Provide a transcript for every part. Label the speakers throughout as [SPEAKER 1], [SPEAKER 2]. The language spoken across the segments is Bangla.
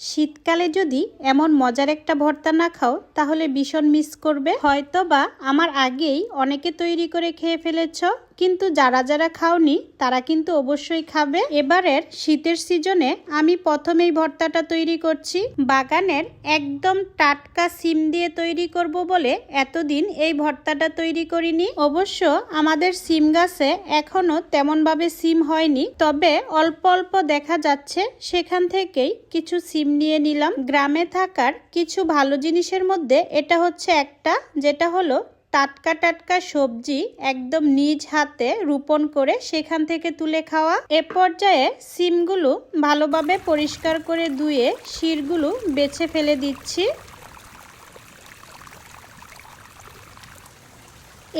[SPEAKER 1] শীতকালে যদি এমন মজার একটা ভর্তা না খাও, তাহলে ভীষণ মিস করবে। হয়তো বা আমার আগেই অনেকে তৈরি করে খেয়ে ফেলেছ। কিন্তু যারা যারা খাওনি, তারা কিন্তু অবশ্যই খাবে। এবারের শীতের সিজনে আমি প্রথমেই ভর্তাটা তৈরি করছি। বাগানের একদম টাটকা সিম দিয়ে তৈরি করব বলে এতদিন এই ভর্তাটা তৈরি করিনি। অবশ্য আমাদের সিম গাছে এখনও তেমনভাবে সিম হয়নি, তবে অল্প অল্প দেখা যাচ্ছে, সেখান থেকেই কিছু সিম নিয়ে নিলাম। গ্রামে থাকার কিছু ভালো জিনিসের মধ্যে এটা হচ্ছে একটা, যেটা হলো টাটকা টাটকা সবজি একদম নিজ হাতে রোপণ করে সেখান থেকে তুলে খাওয়া। এ পর্যায়ে সিমগুলো ভালোভাবে পরিষ্কার করে ধুয়ে শিরগুলো বেছে ফেলে দিচ্ছি।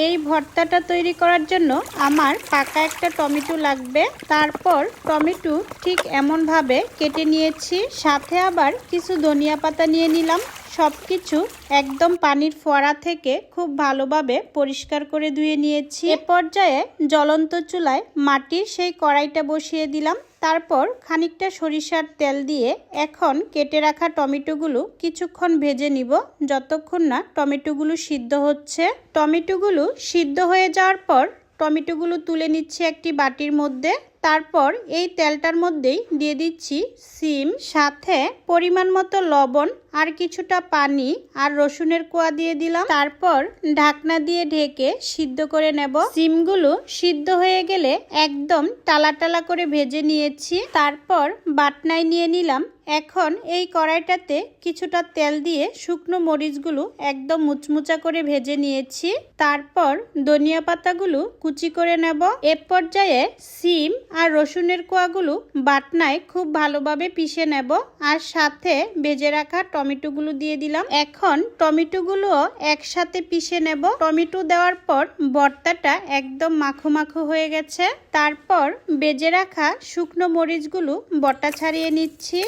[SPEAKER 1] এই ভর্তাটা তৈরি করার জন্য আমার পাকা একটা টমেটো লাগবে। তারপর টমেটো ঠিক এমনভাবে কেটে নিয়েছি, সাথে আবার কিছু ধনিয়া পাতা নিয়ে নিলাম। সব কিছু একদম পানির ফোয়ারা থেকে খুব ভালোভাবে পরিষ্কার করে ধুয়ে নিয়েছি। এ পর্যায়ে জ্বলন্ত চুলায় মাটির সেই কড়াইটা বসিয়ে দিলাম। তারপর খানিকটা সরিষার তেল দিয়ে এখন কেটে রাখা টমেটোগুলো কিছুক্ষণ ভেজে নিব, যতক্ষণ না টমেটোগুলো সিদ্ধ হচ্ছে। টমেটোগুলো সিদ্ধ হয়ে যাওয়ার পর টমেটোগুলো তুলে নিচ্ছি একটি বাটির মধ্যে। তারপর এই তেলটার মধ্যেই দিয়ে দিচ্ছি সিম, সাথে পরিমাণ মতো লবণ আর কিছুটা পানি আর রসুনের কোয়া দিয়ে দিলাম। তারপর ঢাকনা দিয়ে ঢেকে সিদ্ধ করে নেব। সিমগুলো সিদ্ধ হয়ে গেলে একদম টালা টালা করে ভেজে নিয়েছি। তারপর বাটনায় নিয়ে নিলাম। এখন এই কড়াইটাতে কিছুটা তেল দিয়ে শুকনো মরিচগুলো একদম মুচমুচা করে ভেজে নিয়েছি। তারপর ধনিয়া পাতাগুলো কুচি করে নেব। এ পর্যায়ে সিম আর রসুনের কোয়াগুলো বাটনায় খুব ভালোভাবে পিষে নেব। আর সাথে বেজে রাখা টমেটোগুলো দিয়ে দিলাম। এখন টমেটোগুলো একসাথে পিষে নেব। টমেটো দেওয়ার পর ভর্তাটা একদম মাখো মাখো হয়ে গেছে। তারপর বেজে রাখা শুকনো মরিচগুলো বটা ছাড়িয়ে নিচ্ছি।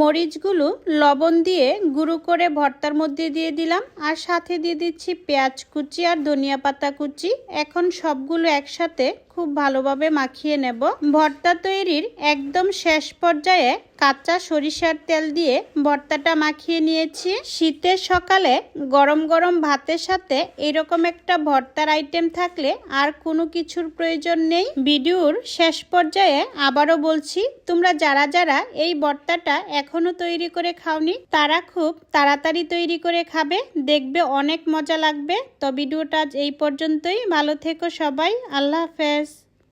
[SPEAKER 1] মরিচগুলো লবণ দিয়ে গুঁড়ো করে ভর্তার মধ্যে দিয়ে দিলাম। আর সাথে দিয়ে দিচ্ছি পেঁয়াজ কুচি আর ধনিয়া পাতা কুচি। এখন সবগুলো একসাথে খুব ভালোভাবে মাখিয়ে নেব। ভর্তা তৈরির একদম শেষ পর্যায়ে কাঁচা সরিষার তেল দিয়ে ভর্তাটা মাখিয়ে নিয়েছি। শীতের সকালে গরম গরম ভাতের সাথে এরকম একটা ভর্তার আইটেম থাকলে আর কোনো কিছুর প্রয়োজন নেই। ভিডিওর শেষ পর্যায়ে আবারও বলছি, তোমরা যারা যারা এই ভর্তাটা এখনও তৈরি করে খাওনি, তারা খুব তাড়াতাড়ি তৈরি করে খাবে। দেখবে অনেক মজা লাগবে। তো ভিডিওটা আজ এই পর্যন্তই। ভালো থেকো সবাই। আল্লাহ হাফেজ।